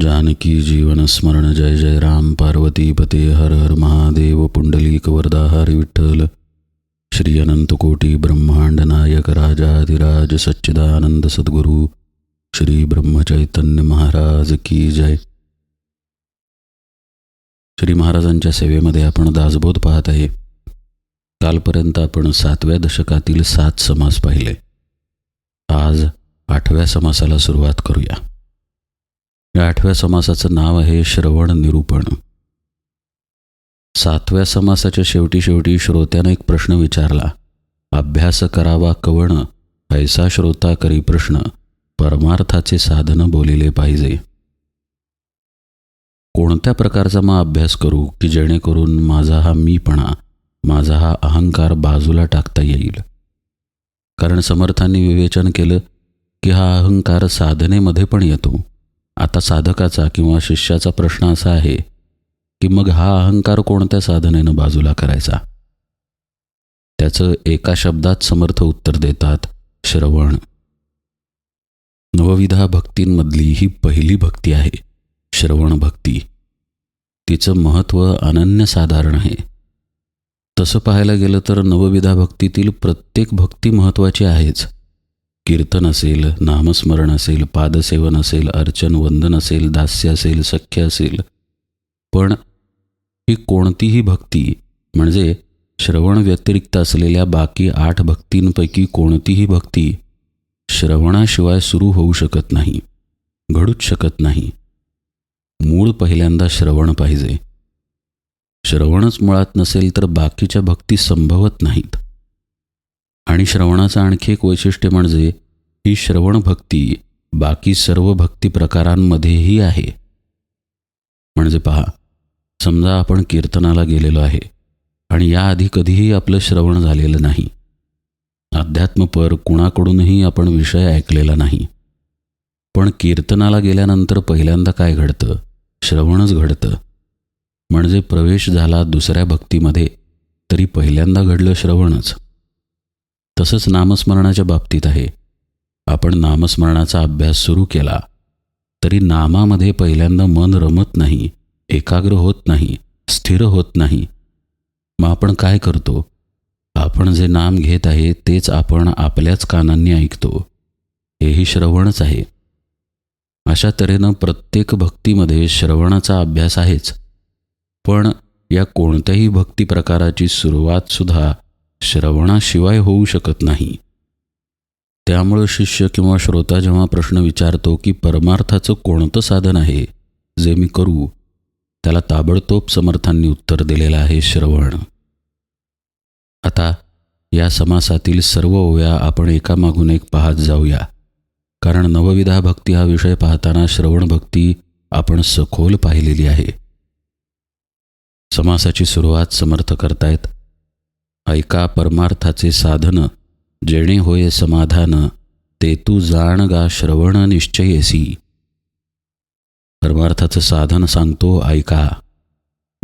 जानकी जीवन स्मरण जय जय राम। पार्वती पते हर हर महादेव। पुंडलीक वरदा हरी विठ्ठल। श्री अनंत कोटी ब्रह्मांड नायक राजाधिराज सच्चिदानंद सद्गुरु। श्री ब्रह्मचैतन्य महाराज की जय। श्री महाराजांच्या सेवेमध्ये आपण दासबोध पाहत आहे. कालपर्यंत आपण सातव्या दशकातील सात समास पाहिले. आज आठव्या समासाला सुरुवात करूया. या आठव्या समासाचं नाव आहे श्रवण निरूपण. सातव्या समासाच्या शेवटी शेवटी श्रोत्यानं एक प्रश्न विचारला. अभ्यास करावा कवण ऐसा श्रोता करी प्रश्न परमार्थाचे साधन बोलिले पाहिजे. कोणत्या प्रकारचा मग अभ्यास करू की जेणेकरून माझा हा मीपणा माझा हा अहंकार बाजूला टाकता येईल? कारण समर्थांनी विवेचन केलं की हा अहंकार साधनेमध्ये पण येतो. आता साधकाचा किंवा शिष्याचा प्रश्न असा आहे की मग हा अहंकार कोणत्या साधनेनं बाजूला करायचा? त्याचं एका शब्दात समर्थ उत्तर देतात श्रवण. नवविधा भक्तींमधली ही पहिली भक्ती आहे श्रवण भक्ती. तिचं महत्त्व अनन्यसाधारण आहे. तसं पाहायला गेलं तर नवविधा भक्तीतील प्रत्येक भक्ती महत्त्वाची आहेच. कीर्तन असेल नामस्मरण असेल पादसेवन असेल अर्चन वंदन असेल दास्य असेल सख्य असेल. पण ही कोणतीही भक्ती म्हणजे श्रवण व्यतिरिक्त असलेल्या बाकी आठ भक्तींपैकी कोणतीही भक्ती श्रवणाशिवाय सुरू होऊ शकत नाही घडूच शकत नाही. मूळ पहिल्यांदा श्रवण पाहिजे. श्रवणच मुळात नसेल तर बाकीच्या भक्ती संभवत नाहीत. आणि श्रवणाचं आणखी एक वैशिष्ट्य म्हणजे ही श्रवण भक्ती बाकी सर्व भक्ती प्रकारांमध्येही आहे. म्हणजे पहा समजा आपण कीर्तनाला गेलेलो आहे आणि याआधी कधीही आपलं श्रवण झालेलं नाही. अध्यात्मपर कुणाकडूनही आपण विषय ऐकलेला नाही. पण कीर्तनाला गेल्यानंतर पहिल्यांदा काय घडतं? श्रवणच घडतं. म्हणजे प्रवेश झाला दुसऱ्या भक्तीमध्ये तरी पहिल्यांदा घडलं श्रवणच. तसंच नामस्मरणाच्या बाबतीत आहे. आपण नामस्मरणाचा अभ्यास सुरू केला तरी नामामध्ये पहिल्यांदा मन रमत नाही एकाग्र होत नाही स्थिर होत नाही. मग आपण काय करतो? आपण जे नाम घेत आहे तेच आपण आपल्याच कानांनी ऐकतो. हेही श्रवणच आहे. अशा तऱ्हेनं प्रत्येक भक्तीमध्ये श्रवणाचा अभ्यास आहेच. पण या कोणत्याही भक्ती प्रकाराची सुरुवातसुद्धा श्रवणाशिवाय होऊ शकत नाही. त्यामुळं शिष्य किंवा श्रोता जेव्हा प्रश्न विचारतो की परमार्थाचं कोणतं साधन आहे जे मी करू त्याला ताबडतोब समर्थांनी उत्तर दिलेलं आहे श्रवण. आता या समासातील सर्व ओव्या आपण एकामागून एक पाहत जाऊया. कारण नवविधा भक्ती हा विषय पाहताना श्रवण भक्ती आपण सखोल पाहिलेली आहे. समासाची सुरुवात समर्थ करतायत ऐका परमार्थाचे साधन जेणे होय समाधान ते तू जाण गा श्रवण निश्चयसी. परमार्थाचं साधन सांगतो ऐका.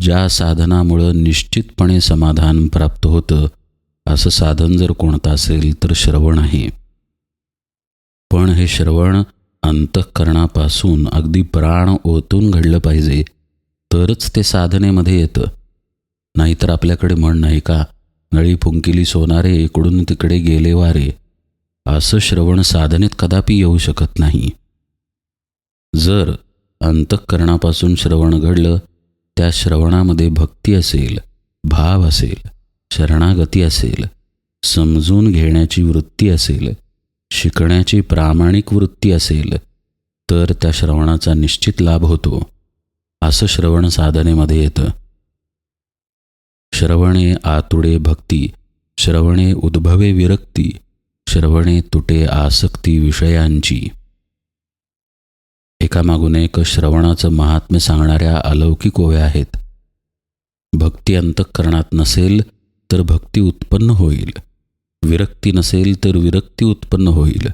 ज्या साधनामुळं निश्चितपणे समाधान प्राप्त होतं असं साधन जर कोणतं असेल तर श्रवण आहे. पण हे श्रवण अंतःकरणापासून अगदी प्राण ओतून घडलं पाहिजे तरच ते साधनेमध्ये येतं. नाहीतर आपल्याकडे म्हण नाही का? नळी फुंकिली सोनारे इकडून तिकडे गेले वारे. असं श्रवण साधनेत कदापि येऊ शकत नाही. जर अंतःकरणापासून श्रवण घडलं त्या श्रवणामध्ये भक्ती असेल भाव असेल शरणागती असेल समजून घेण्याची वृत्ती असेल शिकण्याची प्रामाणिक वृत्ती असेल तर त्या श्रवणाचा निश्चित लाभ होतो. असं श्रवण साधनेमध्ये येतं. श्रवणे आतुडे भक्ती श्रवणे उद्भवे विरक्ती श्रवणे तुटे आसक्ती विषयांची. एकामागून एक श्रवणाचं महात्म्य सांगणाऱ्या अलौकिक ओव्या आहेत. भक्ती अंतःकरणात नसेल तर भक्ती उत्पन्न होईल. विरक्ती नसेल तर विरक्ती उत्पन्न होईल.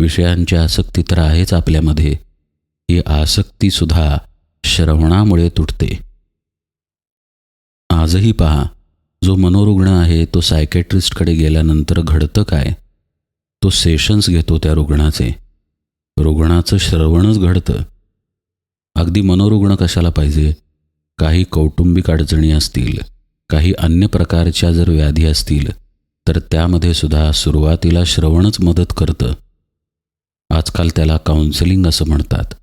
विषयांची आसक्ती तर आहेच आपल्यामध्ये. ही आसक्तीसुद्धा श्रवणामुळे तुटते. आजही पहा जो मनोरुग्ण आहे तो सायकॅट्रिस्टकडे गेल्यानंतर घडतं काय? तो सेशन्स घेतो त्या रुग्णाचे. रुग्णाचं श्रवणच घडतं. अगदी मनोरुग्ण कशाला पाहिजे? काही कौटुंबिक अडचणी असतील काही अन्य प्रकारच्या जर व्याधी असतील तर त्यामध्ये सुद्धा सुरुवातीला श्रवणच मदत करतं. आजकाल त्याला काउन्सिलिंग असं म्हणतात.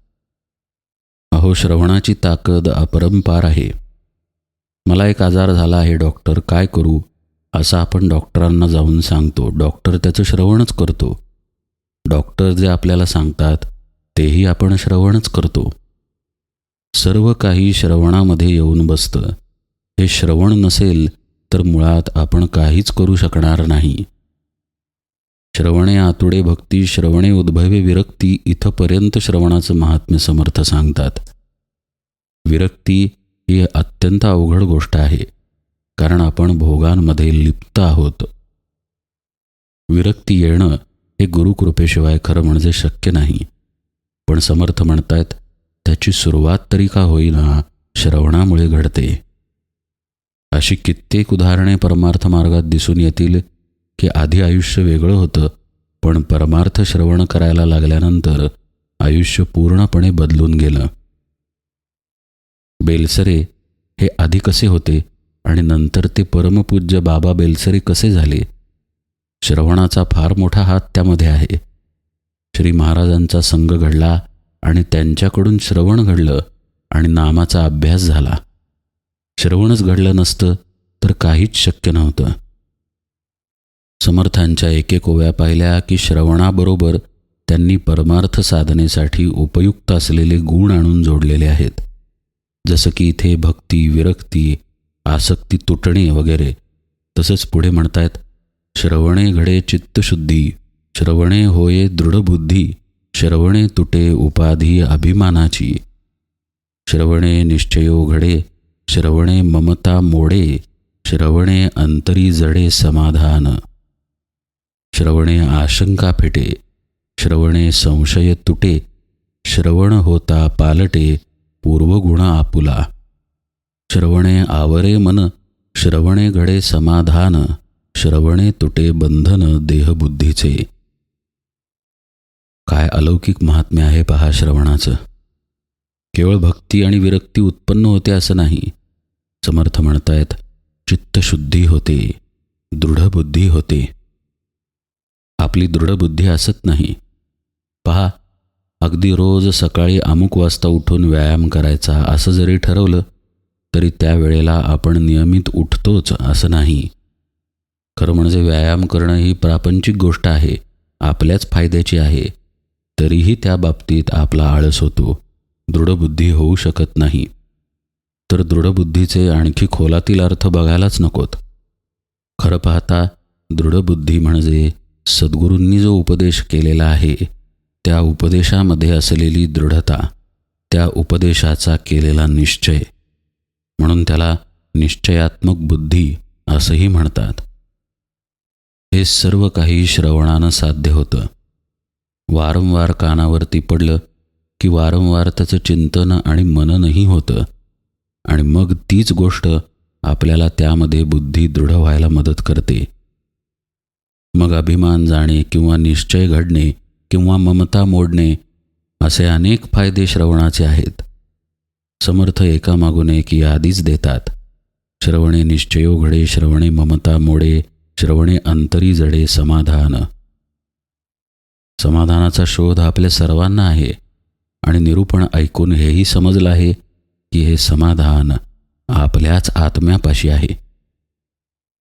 अहो श्रवणाची ताकद अपरंपार आहे. मला एक आजार झाला आहे डॉक्टर. काय करू? असं आपण डॉक्टरांना जाऊन सांगतो. डॉक्टर त्याचं श्रवणच करतो. डॉक्टर जे आपल्याला सांगतात तेही आपण श्रवणच करतो. सर्व काही श्रवणामध्ये येऊन बसतं. हे श्रवण नसेल तर मुळात आपण काहीच करू शकणार नाही. श्रवणे आतुडे भक्ती श्रवणे उद्भवे विरक्ती इथंपर्यंत श्रवणाचं महात्म्य समर्थ सांगतात. विरक्ती ही अत्यंत अवघड गोष्ट आहे कारण आपण भोगांमध्ये लिप्त आहोत. विरक्ती येणं हे गुरुकृपेशिवाय खरं म्हणजे शक्य नाही. पण समर्थ म्हणतायत त्याची सुरुवात तरी का होईना श्रवणामुळे घडते. अशी कित्येक उदाहरणे परमार्थ मार्गात दिसून येतील की आधी आयुष्य वेगळं होतं पण परमार्थ श्रवण करायला लागल्यानंतर आयुष्य पूर्णपणे बदलून गेलं. बेलसरे हे आधी कसे होते आणि नंतर ते परमपूज्य बाबा बेलसरे कसे झाले? श्रवणाचा फार मोठा हात त्यामध्ये आहे. श्री महाराजांचा संघ घडला आणि त्यांच्याकडून श्रवण घडलं आणि नामाचा अभ्यास झाला. श्रवणच घडलं नसतं तर काहीच शक्य नव्हतं. समर्थांच्या एकेक ओव्या पाहिल्या की श्रवणाबरोबर त्यांनी परमार्थ साधनेसाठी उपयुक्त असलेले गुण आणून जोडलेले आहेत. जसं की इथे भक्ती विरक्ती आसक्ती तुटणे वगैरे. तसंच पुढे म्हणतायत श्रवणे घडे चित्तशुद्धी श्रवणे होये दृढबुद्धी श्रवणे तुटे उपाधी अभिमानाची. श्रवणे निश्चयो घडे श्रवणे ममता मोडे श्रवणे अंतरी जडे समाधान. श्रवणे आशंका फिटे श्रवणे संशय तुटे श्रवण होता पालटे पूर्वगुण आपुला। श्रवणे आवरे मन श्रवणे घडे समाधान श्रवणे तुटे बंधन देहबुद्धीचे काय अलौकिक महात्म्य आहे पहा श्रवणाचं। केवळ भक्ती आणि विरक्ती उत्पन्न होते असं नाही। समर्थ म्हणतायत चित्तशुद्धी होते दृढबुद्धी होते। आपली दृढबुद्धी असत नाही। पहा अगदी रोज सकाळी अमुक वाजता उठून व्यायाम करायचा असं जरी ठरवलं तरी त्यावेळेला आपण नियमित उठतोच असं नाही. खरं म्हणजे व्यायाम करणं ही प्रापंचिक गोष्ट आहे आपल्याच फायद्याची आहे तरीही त्या बाबतीत आपला आळस होतो दृढबुद्धी होऊ शकत नाही. तर दृढबुद्धीचे आणखी खोलातील अर्थ बघायलाच नकोत. खरं पाहता दृढबुद्धी म्हणजे सद्गुरूंनी जो उपदेश केलेला आहे त्या उपदेशामध्ये असलेली दृढता त्या उपदेशाचा केलेला निश्चय म्हणून त्याला निश्चयात्मक बुद्धी असंही म्हणतात. हे सर्व काही श्रवणानं साध्य होतं. वारंवार कानावरती पडलं की वारंवार त्याचं चिंतन आणि मननही होतं आणि मग तीच गोष्ट आपल्याला त्यामध्ये बुद्धी दृढ व्हायला मदत करते. मग अभिमान जाणे किंवा निश्चय घडणे किंवा ममता मोडणे असे अनेक फायदे श्रवणाचे आहेत. समर्थ एकामागून एक यादीच देतात. श्रवणे निश्चयो घडे श्रवणे ममता मोडे श्रवणे अंतरी जडे समाधान. समाधानाचा शोध आपल्या सर्वांना आहे आणि निरूपण ऐकून हेही समजलं आहे की हे समाधान आपल्याच आत्म्यापाशी आहे.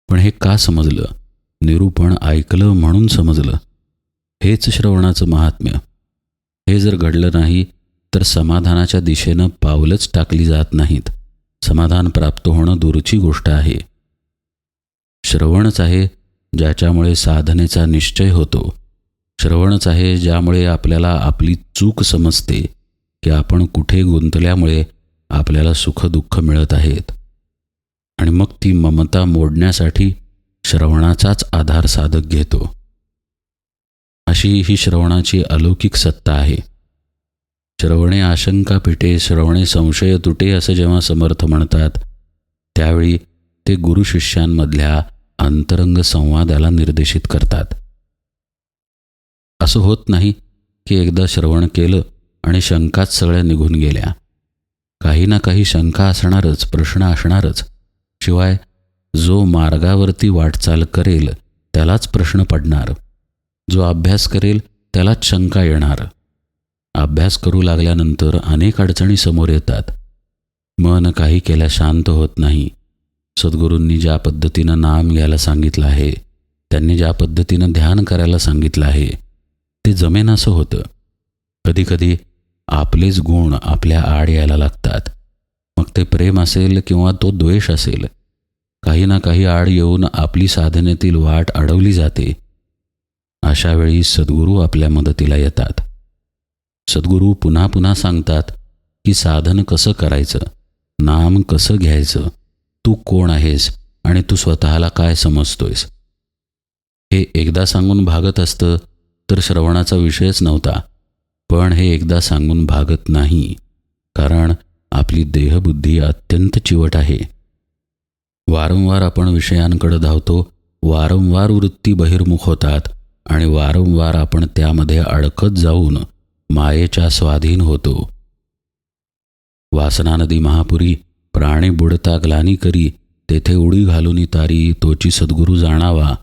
पण हे का समजलं? निरूपण ऐकलं म्हणून समजलं. हेच श्रवणाचं महात्म्य. हे जर घडलं नाही तर समाधानाच्या दिशेनं पावलंच टाकली जात नाहीत. समाधान प्राप्त होणं दूरची गोष्ट आहे. श्रवणच आहे ज्याच्यामुळे साधनेचा निश्चय होतो. श्रवणच आहे ज्यामुळे आपल्याला आपली चूक समजते की आपण कुठे गुंतल्यामुळे आपल्याला सुखदुःख मिळत आहेत. आणि मग ती ममता मोडण्यासाठी श्रवणाचाच आधार साधक घेतो. अशी ही श्रवणाची अलौकिक सत्ता आहे. श्रवणे आशंका पिटे श्रवणे संशय तुटे असं जेव्हा समर्थ म्हणतात त्यावेळी ते गुरु शिष्यांमधल्या अंतरंग संवादाला निर्देशित करतात. असं होत नाही की एकदा श्रवण केलं आणि शंकाच सगळ्या निघून गेल्या. काही ना काही शंका असणारच प्रश्न असणारच. शिवाय जो मार्गावरती वाटचाल करेल त्यालाच प्रश्न पडणार. जो अभ्यास करेल त्यालाच शंका येणार. अभ्यास करू लागल्यानंतर अनेक अडचणी समोर येतात. मन काही केल्या शांत होत नाही. सद्गुरूंनी ज्या पद्धतीनं नाम घ्यायला सांगितलं आहे त्यांनी ज्या पद्धतीनं ध्यान करायला सांगितलं आहे ते जमेन असं होतं. कधीकधी आपलेच गुण आपल्या आड यायला लागतात. मग ते प्रेम असेल किंवा तो द्वेष असेल काही ना काही आड येऊन आपली साधनेतील वाट अडवली जाते. अशा वेळी सद्गुरू आपल्या मदतीला येतात. सद्गुरू पुन्हा पुन्हा सांगतात की साधन कसं करायचं नाम कसं घ्यायचं तू कोण आहेस आणि तू स्वतःला काय समजतोयस? हे एकदा सांगून भागत असतं तर श्रवणाचा विषयच नव्हता पण हे एकदा सांगून भागत नाही कारण आपली देहबुद्धी अत्यंत चिवट आहे. वारंवार आपण विषयांकडे धावतो वारंवार वृत्ती बहिर्मुख होतात आणि वारंवार आपण त्यामध्ये अडकत जाऊन मायेच्या स्वाधीन होतो. वासना नदी महापुरी प्राणी बुडता ग्लानी करी तेथे उडी घालून तारी तोची सद्गुरू जाणावा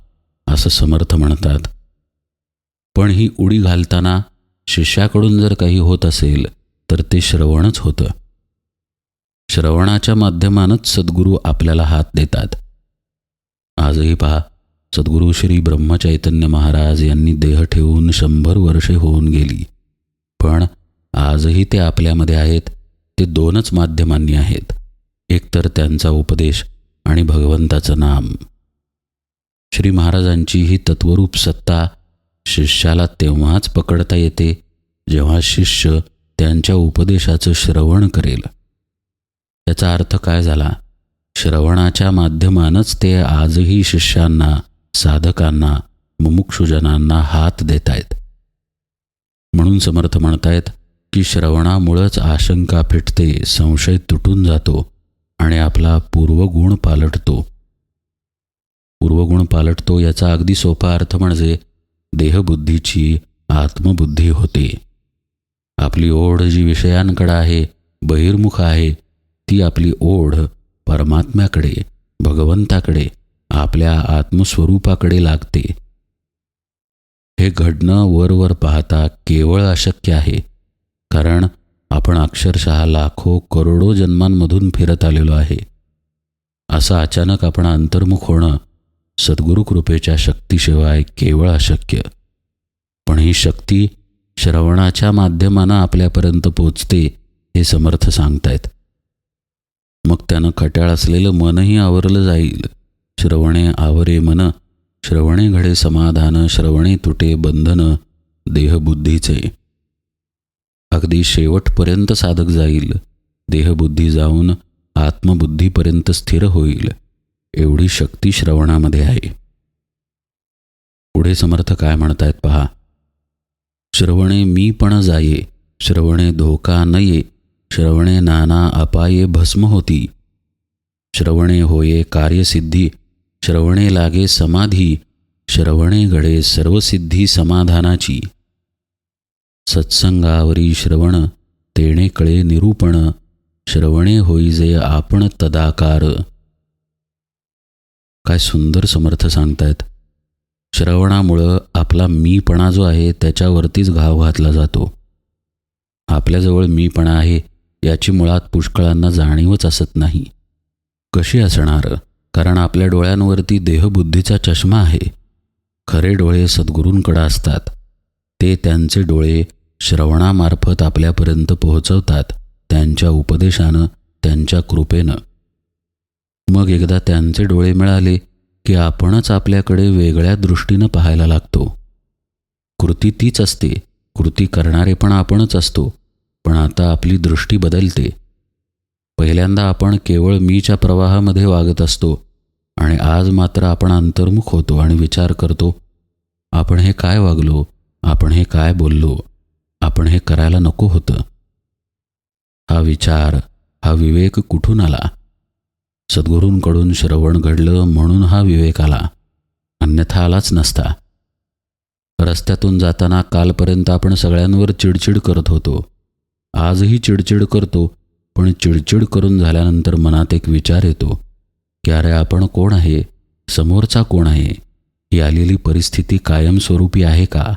असं समर्थ म्हणतात. पण ही उडी घालताना शिष्याकडून जर काही होत असेल तर ते श्रवणच होतं. श्रवणाच्या माध्यमानच सद्गुरू आपल्याला हात देतात. आजही पहा सद्गुरू श्री ब्रह्मचैतन्य महाराज यांनी देह ठेवून शंभर वर्षे होऊन गेली. पण आजही ते आपल्यामध्ये आहेत ते दोनच माध्यमांनी आहेत. एकतर त्यांचा उपदेश आणि भगवंताचं नाम. श्री महाराजांची ही तत्वरूप सत्ता शिष्याला तेव्हाच पकडता येते जेव्हा शिष्य त्यांच्या उपदेशाचं श्रवण करेल. याचा अर्थ काय झाला? श्रवणाच्या माध्यमानच ते आजही शिष्यांना साधकांना मुमुक्षुजनांना हात देत आहेत म्हणून समर्थ म्हणतायत की श्रवणामुळंच आशंका फिटते संशय तुटून जातो आणि आपला पूर्वगुण पालटतो. पूर्वगुण पालटतो याचा अगदी सोपा अर्थ म्हणजे देहबुद्धीची आत्मबुद्धी होते. आपली ओढ जी विषयांकडे आहे बहिर्मुख आहे ती आपली ओढ परमात्म्याकडे भगवंताकडे आपल्या आत्मस्वरूपाकडे लागते. हे घडणं वरवर पाहता केवळ अशक्य आहे कारण आपण अक्षरशः लाखो करोडो जन्मांमधून फिरत आलेलो आहे. असं अचानक आपण अंतर्मुख होणं सद्गुरू कृपेच्या शक्तीशिवाय केवळ अशक्य. पण ही शक्ती श्रवणाच्या माध्यमानं आपल्यापर्यंत पोचते हे समर्थ सांगतायत. मग त्यानं खट्याळ असलेलं मनही आवरलं जाईल. श्रवणे आवरे मन श्रवणे घडे समाधान श्रवणे तुटे बंधन देहबुद्धीचे. अगदी शेवटपर्यंत साधक जाईल देहबुद्धी जाऊन आत्मबुद्धीपर्यंत स्थिर होईल एवढी शक्ती श्रवणामध्ये आहे. पुढे समर्थ काय म्हणतायत पहा? श्रवणे मी पण जाये श्रवणे धोका नये श्रवणे नाना अपाये भस्म होती. श्रवणे होये कार्यसिद्धी श्रवणे लागे समाधी श्रवणे घडे सर्वसिद्धी समाधानाची. सत्संगावरी श्रवण तेणे कळे निरूपण श्रवणे होईजे आपण तदाकार. काय सुंदर समर्थ सांगतायत. श्रवणामुळं आपला मीपणा जो आहे त्याच्यावरतीच घाव घातला जातो. आपल्याजवळ मीपणा आहे याची मुळात पुष्कळांना जाणीवच असत नाही. कशी असणार? कारण आपल्या डोळ्यांवरती देहबुद्धीचा चष्मा आहे. खरे डोळे सद्गुरूंकडे असतात. ते त्यांचे डोळे श्रवणामार्फत आपल्यापर्यंत पोहोचवतात त्यांच्या उपदेशानं त्यांच्या कृपेनं. मग एकदा त्यांचे डोळे मिळाले की आपणच आपल्याकडे वेगळ्या दृष्टीनं पाहायला लागतो. कृती तीच असते. कृती करणारे पण आपणच असतो. पण आता आपली दृष्टी बदलते. पहिल्यांदा आपण केवळ मीच्या प्रवाहामध्ये वागत असतो. आणि आज मात्र आपण अंतर्मुख होतो आणि विचार करतो आपण हे काय वागलो? आपण हे काय बोललो? आपण हे करायला नको होतं. हा विचार हा विवेक कुठून आला? सद्गुरूंकडून श्रवण घडलं म्हणून हा विवेक आला. अन्यथा आलाच नसता. रस्त्यातून जाताना कालपर्यंत आपण सगळ्यांवर चिडचिड करत होतो. आजही चिडचिड करतो पण चिडचिड करून झाल्यानंतर मनात एक विचार येतो. की अरे आपण कोण आहे? समोरचा कोण आहे? ही आलेली परिस्थिती कायमस्वरूपी आहे का?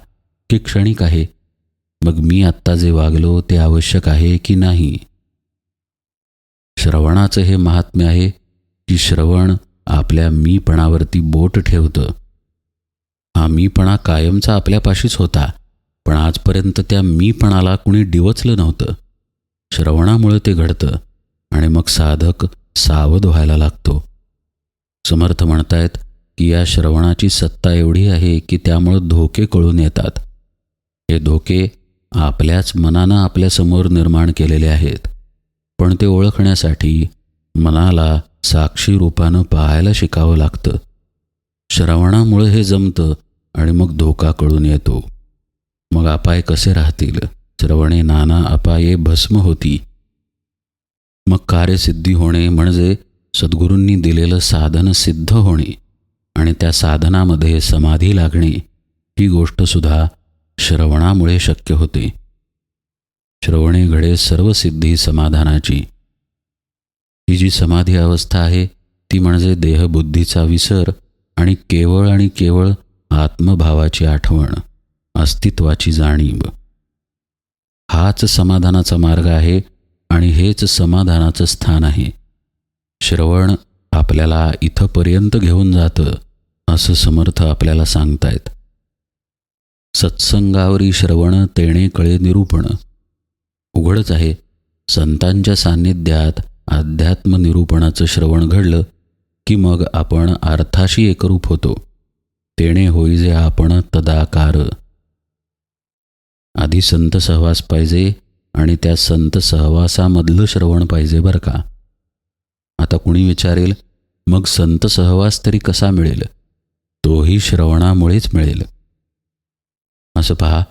की क्षणिक आहे? मग मी आत्ता जे वागलो ते आवश्यक आहे की नाही? श्रवणाचं हे महात्म्य आहे की श्रवण आपल्या मीपणावरती बोट ठेवतं. हा मीपणा कायमचा आपल्यापाशीच होता पण आजपर्यंत त्या मीपणाला कुणी डिवचलं नव्हतं. श्रवणामुळे ते घडतं आणि मग साधक सावध व्हायला लागतो. समर्थ म्हणतायत की या श्रवणाची सत्ता एवढी आहे की त्यामुळं धोके कळून येतात. हे धोके आपल्याच मनानं आपल्यासमोर निर्माण केलेले आहेत. पण ते ओळखण्यासाठी मनाला साक्षी रूपानं पाहायला शिकावं लागतं. श्रवणामुळे हे जमतं आणि मग धोका कळून येतो. मग अपाय कसे राहतील? श्रवणे नाना अपाये भस्म होती. मग कार्यसिद्धी होणे म्हणजे सद्गुरूंनी दिलेलं साधन सिद्ध होणे आणि त्या साधनामध्ये समाधी लागणे ही गोष्टसुद्धा श्रवणामुळे शक्य होते. श्रवणे घडे सर्व सिद्धी समाधानाची. ही जी समाधी अवस्था आहे ती म्हणजे देहबुद्धीचा विसर आणि केवळ आणि केवळ आत्मभावाची आठवण अस्तित्वाची जाणीव. हाच समाधानाचा मार्ग आहे आणि हेच समाधानाचं स्थान आहे. श्रवण आपल्याला इथंपर्यंत घेऊन जातं असं समर्थ आपल्याला सांगतायत. सत्संगावरी श्रवण तेणे कळे निरूपण. उघडच आहे संतांच्या सान्निध्यात अध्यात्म निरूपणाचं श्रवण घडलं की मग आपण अर्थाशी एकरूप होतो. तेणे होई जे आपण तदाकार. आधी संत सहवास पाहिजे आणि त्या संत सहवासामधलं श्रवण पाहिजे बरं का? आता कुणी विचारेल मग संत सहवास तरी कसा मिळेल? तोही श्रवणामुळेच मिळेल. असं पहा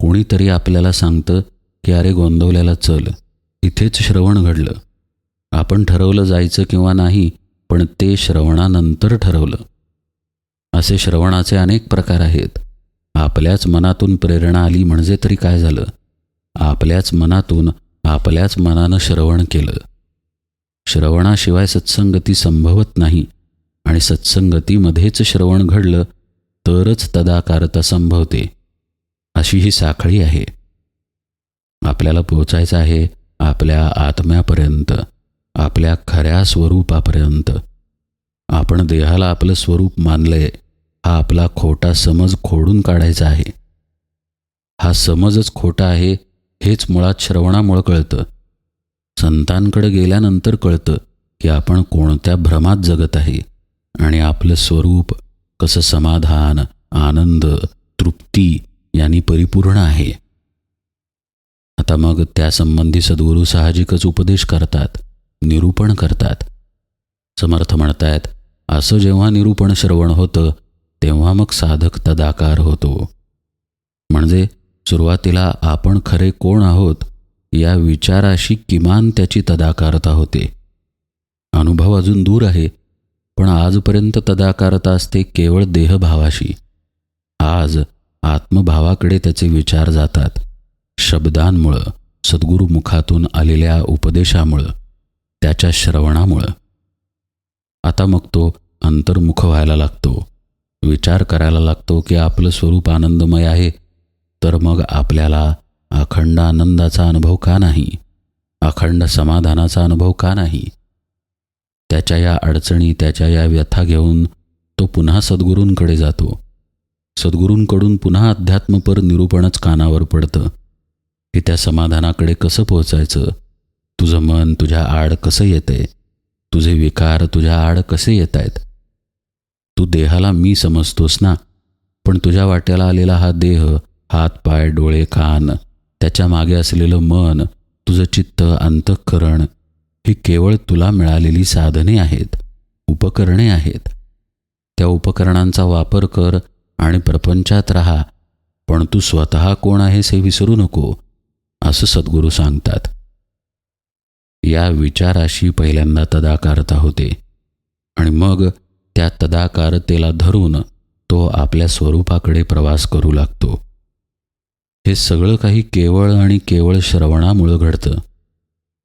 कोणीतरी आपल्याला सांगतं की अरे गोंदवल्याला चल इथेच श्रवण घडलं. आपण ठरवलं जायचं किंवा नाही पण ते श्रवणानंतर ठरवलं. असे श्रवणाचे अनेक प्रकार आहेत. आपल्याच मनातून प्रेरणा आली म्हणजे तरी काय झालं? आपल्याच मनातून आपल्याच मनानं श्रवण केलं. श्रवणाशिवाय सत्संगती संभवत नाही. आणि सत्संगतीमध्येच श्रवण घडलं तरच तदाकारता संभवते. अशी ही साखळी आहे. आपल्याला पोचायचं आहे आपल्या आत्म्यापर्यंत आपल्या खऱ्या स्वरूपापर्यंत. आपण देहाला आपलं स्वरूप मानलंय हा आपला खोटा समज खोडून काढायचा आहे. हा समजच खोटा आहे हेच मुळात श्रवणामुळं कळतं. संतांकडे गेल्यानंतर कळतं की आपण कोणत्या भ्रमात जगत आहे आणि आपलं स्वरूप कसं समाधान आनंद तृप्ती यांनी परिपूर्ण आहे. आता मग त्यासंबंधी सद्गुरू साहजिकच उपदेश करतात निरूपण करतात. समर्थ म्हणतायत असं जेव्हा निरूपण श्रवण होतं तेव्हा मग साधक तदाकार होतो. म्हणजे सुरुवातीला आपण खरे कोण आहोत या विचाराशी किमान त्याची तदाकारता होते. अनुभव अजून दूर आहे पण आजपर्यंत तदाकारता असते केवळ देहभावाशी. आज आत्मभावाकडे त्याचे विचार जातात शब्दांमुळं सद्गुरू मुखातून आलेल्या उपदेशामुळं त्याच्या श्रवणामुळं. आता मग तो अंतर्मुख व्हायला लागतो विचार करायला लागतो की आपलं स्वरूप आनंदमय आहे तर मग आपल्याला अखंड आनंदाचा अनुभव का नाही? अखंड समाधानाचा अनुभव का नाही? त्याच्या या अडचणी त्याच्या या व्यथा घेऊन तो पुन्हा सद्गुरूंकडे जातो. सद्गुरूंकडून पुन्हा अध्यात्मपर निरूपणच कानावर पडतं. की त्या समाधानाकडे कसं पोहोचायचं? तुझं मन तुझ्या आड कसं येतंय? तुझे विकार तुझ्या आड कसे येत आहेत तू देहाला मी समजतोस ना? पण तुझ्या वाट्याला आलेला हा देह हात पाय डोळे कान त्याच्यामागे असलेलं मन तुझं चित्त अंतःकरण ही केवळ तुला मिळालेली साधने आहेत उपकरणे आहेत. त्या उपकरणांचा वापर कर आणि प्रपंचात राहा पण तू स्वतः कोण आहेस हे विसरू नको असं सद्गुरू सांगतात. या विचाराशी पहिल्यांदा तदाकारता होते. आणि मग त्या तदाकारतेला धरून तो आपल्या स्वरूपाकडे प्रवास करू लागतो. हे सगळं काही केवळ आणि केवळ श्रवणामुळं घडतं.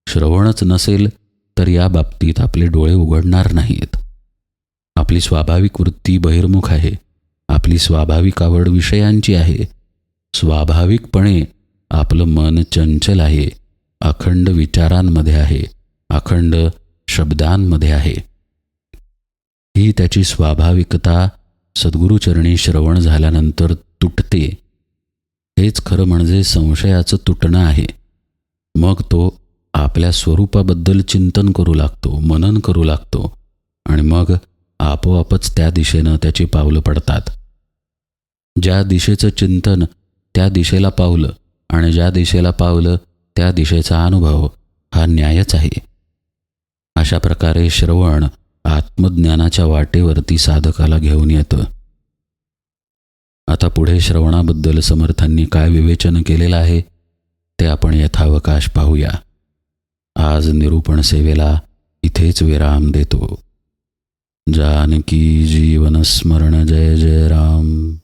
श्रवणच नसेल तर या बाबतीत आपले डोळे उघडणार नाहीत. आपली स्वाभाविक वृत्ती बहिर्मुख आहे. आपली स्वाभाविक आवड विषयांची आहे. स्वाभाविकपणे आपलं मन चंचल आहे. अखंड विचारांमध्ये आहे. अखंड शब्दांमध्ये आहे. ही त्याची स्वाभाविकता सद्गुरुचरणी श्रवण झाल्यानंतर तुटते. हेच खरं म्हणजे संशयाचं तुटणं आहे. मग तो आपल्या स्वरूपाबद्दल चिंतन करू लागतो मनन करू लागतो आणि मग आपोआपच त्या दिशेनं त्याची पावलं पडतात. ज्या दिशेचं चिंतन त्या दिशेला पावलं आणि ज्या दिशेला पावलं त्या दिशेचा अनुभव हा न्यायच आहे. अशा प्रकारे श्रवण आत्मज्ञानाच्या वाटेवरती साधकाला घेऊन येतं. आता पुढे श्रवणाबद्दल समर्थांनी काय विवेचन केलेलं आहे ते आपण यथावकाश पाहूया. आज निरूपण सेवेला इथेच विराम देतो. जानकी जीवन स्मरण जय जय राम.